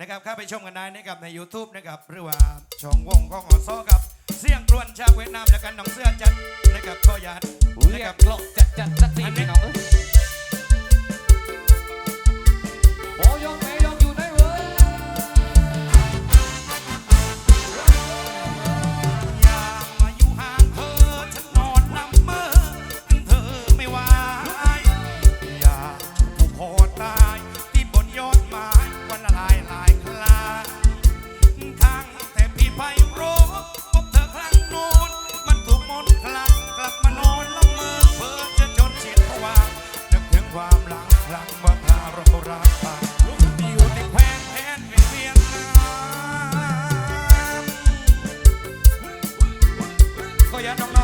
นะครับเข้าไปชมกันได้นะครับใน YouTube นะครับหรือว่าช่องวงของออซอกับ เสียงกลวนชาวเวียดนามแล้วกันน้องเสื้อจัดนะครับข่อยัดนะครับกลอกจัดจัดสักทีหนึ่งน้องเอ้ ya no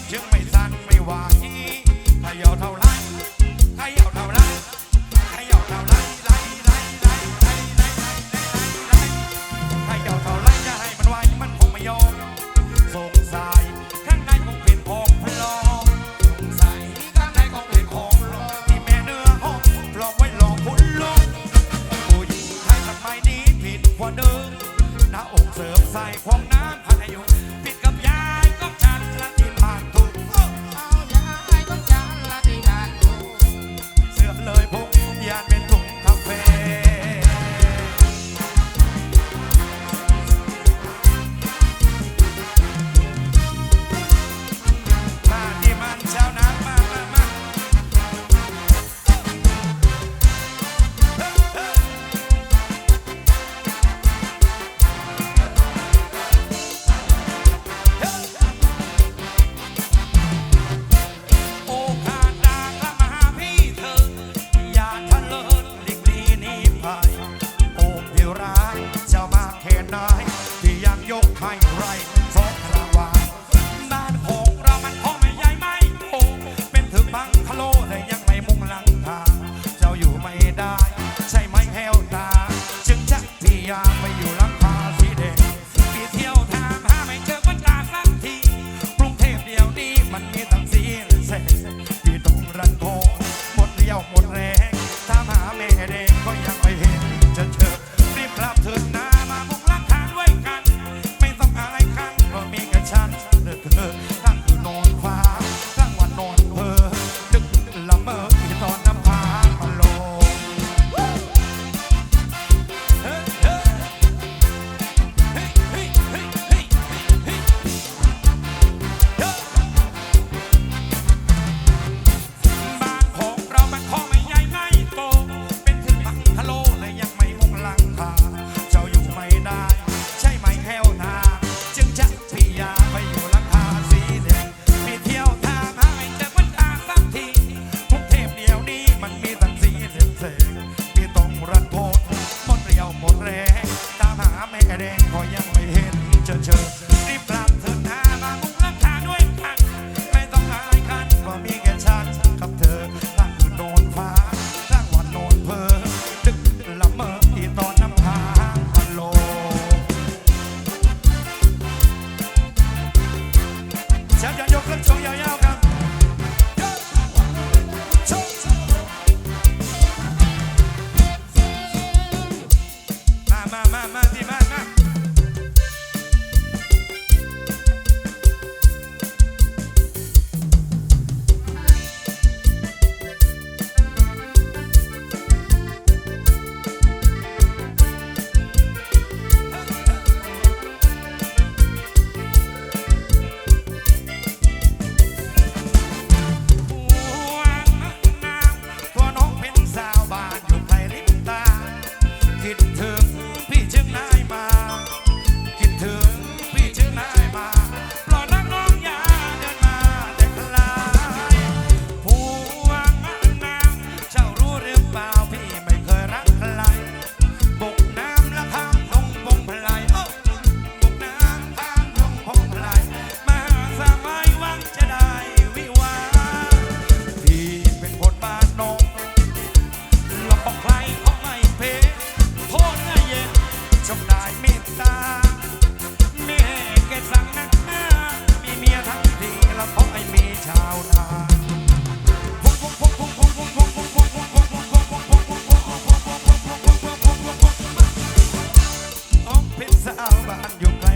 มันจึงไม่สั่นไม่ไหวขย่าเท่าไรถ้าขย่าเท่าไรขย่าเท่าไรไรไรไรไรไรไรขย่าเท่าไรจะให้มันไหวมันคงไม่ยอมสงสัยข้างในคงเป็นของพลองใส่ข้างในคงเป็นของหลอกที่แม่เนื้อหอมปลอมไว้หลอกคุณลงผู้หญิงไทยทำไมนี้ผิดกว่าเดิมหน้าอกเสริมใส่ของหน้า มากดีมาก บ้านอยู่กล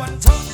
完成。